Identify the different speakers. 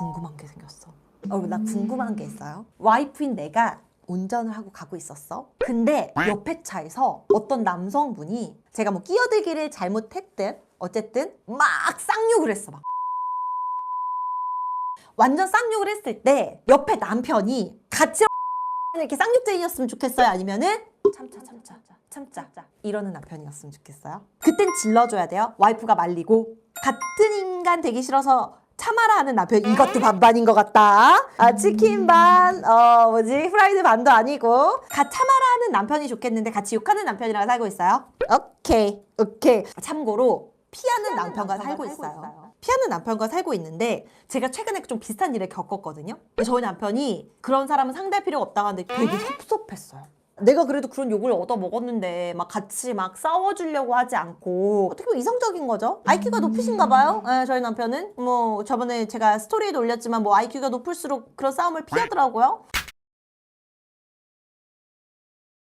Speaker 1: 궁금한 게 생겼어. 어, 나 궁금한 게 있어요. 와이프인 내가 운전을 하고 가고 있었어. 근데 옆에 차에서 어떤 남성분이 제가 뭐 끼어들기를 잘못했든 어쨌든 막 쌍욕을 했어. 막. 완전 쌍욕을 했을 때 옆에 남편이 같이 이렇게 쌍욕쟁이였으면 좋겠어요? 아니면은 참자 참자 참자 이러는 남편이었으면 좋겠어요? 그땐 질러줘야 돼요. 와이프가 말리고 같은 인간 되기 싫어서 참아라 하는 남편 이것도 반반인 것 같다. 아 치킨 반, 어 뭐지 프라이드 반도 아니고 가 참아라 하는 남편이 좋겠는데 같이 욕하는 남편이랑 살고 있어요. 오케이 오케이. 참고로 피하는 남편과 살고 있어요. 피하는 남편과 살고 있는데 제가 최근에 좀 비슷한 일을 겪었거든요. 근데 저희 남편이 그런 사람은 상대할 필요가 없다고 하는데 되게 섭섭했어요. 내가 그래도 그런 욕을 얻어 먹었는데 막 같이 막 싸워주려고 하지 않고 어떻게 보면 이성적인 거죠. IQ가 높으신가 봐요. 네, 저희 남편은 뭐 저번에 제가 스토리에도 올렸지만 뭐 IQ가 높을수록 그런 싸움을 피하더라고요.